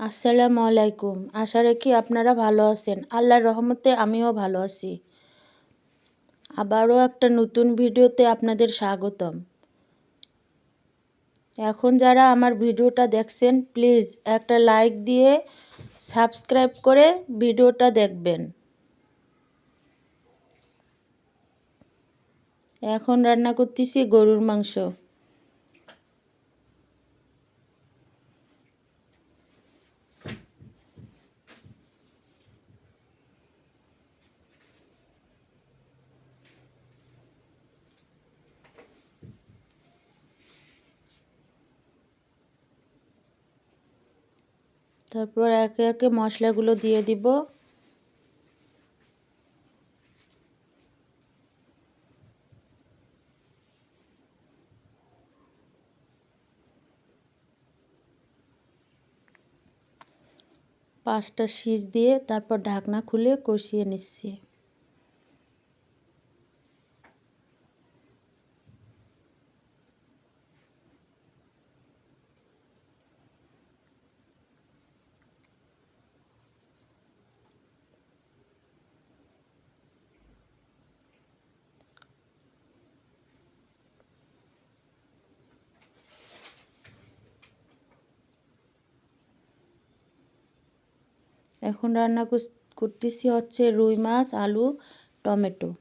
আসসালামু আলাইকুম। আশা রাখি আপনারা ভালো আছেন। আল্লাহর রহমতে আমিও ভালো আছি। আবারও একটা নতুন ভিডিওতে আপনাদের স্বাগতম। এখন যারা আমার ভিডিওটা দেখছেন, প্লিজ একটা লাইক দিয়ে সাবস্ক্রাইব করে ভিডিওটা দেখবেন। এখন রান্না করতেছি গরুর মাংস। তারপর একে একে মশলাগুলো দিয়ে দিব। পাঁচটা শীষ দিয়ে তারপর ঢাকনা খুলে কষিয়ে নিচ্ছি। এখন রান্না করতেছি হচ্ছে রুই মাছ, আলু, টমেটো।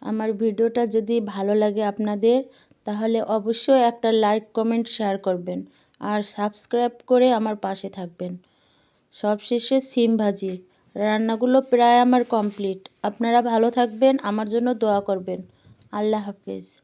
আমার ভিডিওটা যদি ভালো লাগে আপনাদের, তাহলে অবশ্যই একটা লাইক, কমেন্ট, শেয়ার করবেন। আর সাবস্ক্রাইব করে আমার পাশে থাকবেন। সবশেষে সিম ভাজি। রান্নাগুলো প্রায় আমার কমপ্লিট। আপনারা ভালো থাকবেন, আমার জন্য দোয়া করবেন। আল্লাহ হাফিজ।